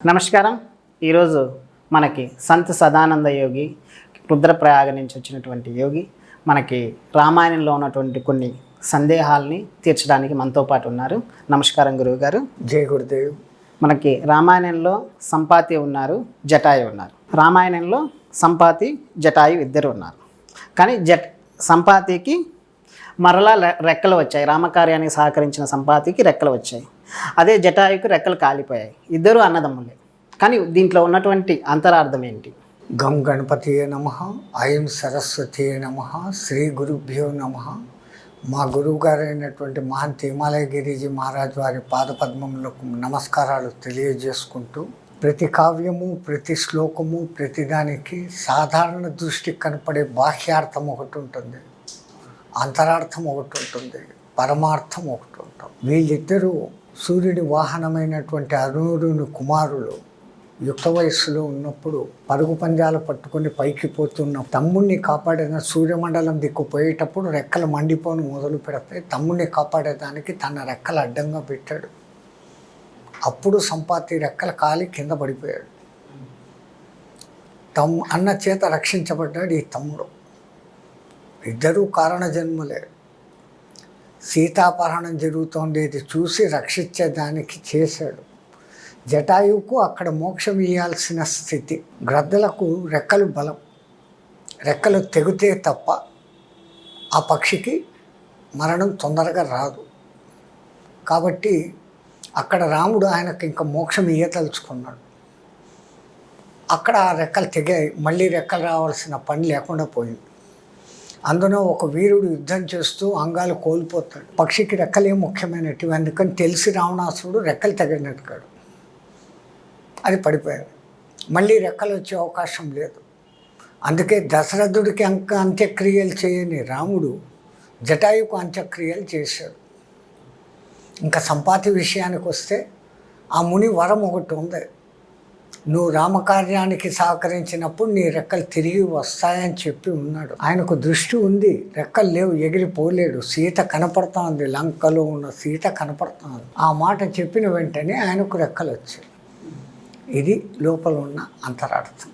నమస్కారం. ఈరోజు మనకి సంత్ సదానంద యోగి రుద్రప్రయాగ నుంచి వచ్చినటువంటి యోగి మనకి రామాయణంలో ఉన్నటువంటి కొన్ని సందేహాల్ని తీర్చడానికి మనతో పాటు ఉన్నారు. నమస్కారం గురువు గారు జై గురుదేవ్. మనకి రామాయణంలో సంపాతి ఉన్నారు జటాయు ఉన్నారు. రామాయణంలో సంపాతి జటాయు ఇద్దరు ఉన్నారు. కానీ జట్ సంపాతికి మరలా రెక్కలు వచ్చాయి. రామకార్యానికి సహకరించిన సంపాతికి రెక్కలు వచ్చాయి. అదే జటాయుకు రెక్కలు కాలిపోయాయి. ఇద్దరు అన్నదమ్ములే. కానీ దీంట్లో ఉన్నటువంటి అంతరార్థం ఏంటి? గం గణపతి నమ ఐం సరస్వతి నమ శ్రీ గురుభ్యో నమ. మా గురువు గారైనటువంటి మహంత్ హిమాలయ గిరిజీ మహారాజ్ వారి పాదపద్మములకు నమస్కారాలు తెలియజేసుకుంటూ ప్రతి కావ్యము ప్రతి శ్లోకము ప్రతిదానికి సాధారణ దృష్టికి కనపడే బాహ్యార్థం ఒకటి ఉంటుంది. అంతరార్థం ఒకటి ఉంటుంది. పరమార్థం ఒకటి ఉంటుంది. వీళ్ళిద్దరూ సూర్యుడి వాహనమైనటువంటి అరుణుడిని కుమారులు యుక్త వయస్సులో ఉన్నప్పుడు పరుగు పంజాలు పట్టుకొని పైకి పోతున్న తమ్ముణ్ణి కాపాడిన సూర్యమండలం దిక్కు పోయేటప్పుడు రెక్కలు మండిపోను మొదలు పెడితే తమ్ముణ్ణి కాపాడేదానికి తన రెక్కలు అడ్డంగా పెట్టాడు. అప్పుడు సంపాతి రెక్కల కాలి కింద పడిపోయాడు. తమ్ అన్న చేత రక్షించబడ్డాడు ఈ తమ్ముడు. ఇద్దరూ కారణ జన్మలే సీతాపహరణం జరుగుతోండేది చూసి రక్షించేదానికి చేశాడు. జటాయువుకు అక్కడ మోక్షం ఇవ్వాల్సిన స్థితి. గ్రద్దలకు రెక్కలు బలం. రెక్కలు తెగితే తప్ప ఆ పక్షికి మరణం తొందరగా రాదు. కాబట్టి అక్కడ రాముడు ఆయనకు ఇంకా మోక్షం ఇయ్యదలుచుకున్నాడు. అక్కడ ఆ రెక్కలు తెగాయి. మళ్ళీ రెక్కలు రావాల్సిన పని లేకుండా పోయింది. అందులో ఒక వీరుడు యుద్ధం చేస్తూ అంగాలు కోల్పోతాడు. పక్షికి రెక్కలే ముఖ్యమైనటివి. అందుకని తెలిసి రావణాసుడు రెక్కలు తగినట్టుగాడు అది పడిపోయాడు. మళ్ళీ రెక్కలు వచ్చే అవకాశం లేదు. అందుకే దశరథుడికి అంక అంత్యక్రియలు చేయని రాముడు జటాయుకు అంత్యక్రియలు చేశాడు. ఇంకా సంపాతి విషయానికి వస్తే ఆ ముని వరం ఒకటి ఉంది. నువ్వు రామకార్యానికి సహకరించినప్పుడు నీ రెక్కలు తిరిగి వస్తాయని చెప్పి ఉన్నాడు. ఆయనకు దృష్టి ఉంది. రెక్కలు లేవు ఎగిరిపోలేడు. సీత కనపడుతోంది. లంకలో ఉన్న సీత కనపడుతోంది. ఆ మాట చెప్పిన వెంటనే ఆయనకు రెక్కలు వచ్చాయి ఇది లోపల ఉన్న అంతరార్థం.